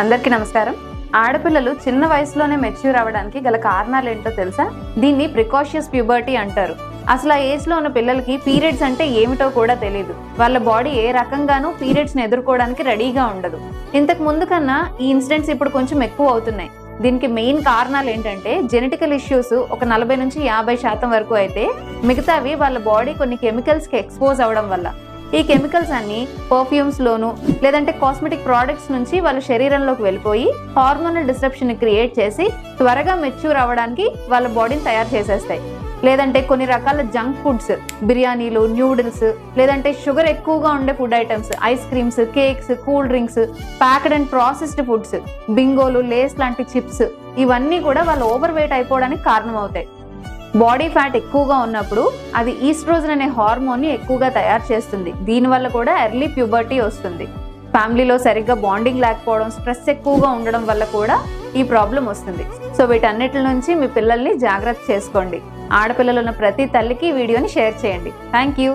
అందరికీ నమస్కారం. ఆడపిల్లలు చిన్న వయసులోనే మెచ్యూర్ అవ్వడానికి గల కారణాలు ఏంటో తెలుసా? దీన్ని ప్రికాషియస్ ప్యూబర్టీ అంటారు. అసలు ఆ ఏజ్లో ఉన్న పిల్లలకి పీరియడ్స్ అంటే ఏమిటో కూడా తెలియదు వాళ్ళ బాడీ ఏ రకంగానూ పీరియడ్స్ని ఎదుర్కోవడానికి రెడీగా ఉండదు. ఇంతకు ముందు కన్నా ఈ ఇన్సిడెంట్స్ ఇప్పుడు కొంచెం ఎక్కువ అవుతున్నాయి. దీనికి మెయిన్ కారణాలు ఏంటంటే జెనెటికల్ ఇష్యూస్ ఒక నలభై నుంచి యాభై శాతం వరకు అయితే మిగతావి వాళ్ళ బాడీ కొన్ని కెమికల్స్కి ఎక్స్పోజ్ అవ్వడం వల్ల. ఈ కెమికల్స్ అన్ని పర్ఫ్యూమ్స్ లోను లేదంటే కాస్మెటిక్ ప్రోడక్ట్స్ నుంచి వాళ్ళ శరీరంలోకి వెళ్ళిపోయి హార్మోనల్ డిస్ట్రప్షన్ క్రియేట్ చేసి త్వరగా మెచ్యూర్ అవ్వడానికి వాళ్ళ బాడీని తయారు చేసేస్తాయి. లేదంటే కొన్ని రకాల జంక్ ఫుడ్స్ బిర్యానీలు న్యూడిల్స్ లేదంటే షుగర్ ఎక్కువగా ఉండే food items ice creams cakes cool drinks packed and processed foods బింగోలు Lay's లాంటి చిప్స్ ఇవన్నీ కూడా వాళ్ళు ఓవర్ వెయిట్ అయిపోవడానికి కారణం అవుతాయి బాడీ ఫ్యాట్ ఎక్కువగా ఉన్నప్పుడు అది ఈస్ట్రోజన్ అనే హార్మోన్ని ఎక్కువగా తయారు చేస్తుంది. దీనివల్ల కూడా ఎర్లీ ప్యూబర్టీ వస్తుంది. ఫ్యామిలీలో సరిగ్గా బాండింగ్ లేకపోవడం స్ట్రెస్ ఎక్కువగా ఉండడం వల్ల కూడా ఈ ప్రాబ్లం వస్తుంది. సో వీటన్నిటి నుంచి మీ పిల్లల్ని జాగ్రత్త చేసుకోండి. ఆడపిల్లలు ఉన్న ప్రతి తల్లికి వీడియోని షేర్ చేయండి. Thank you.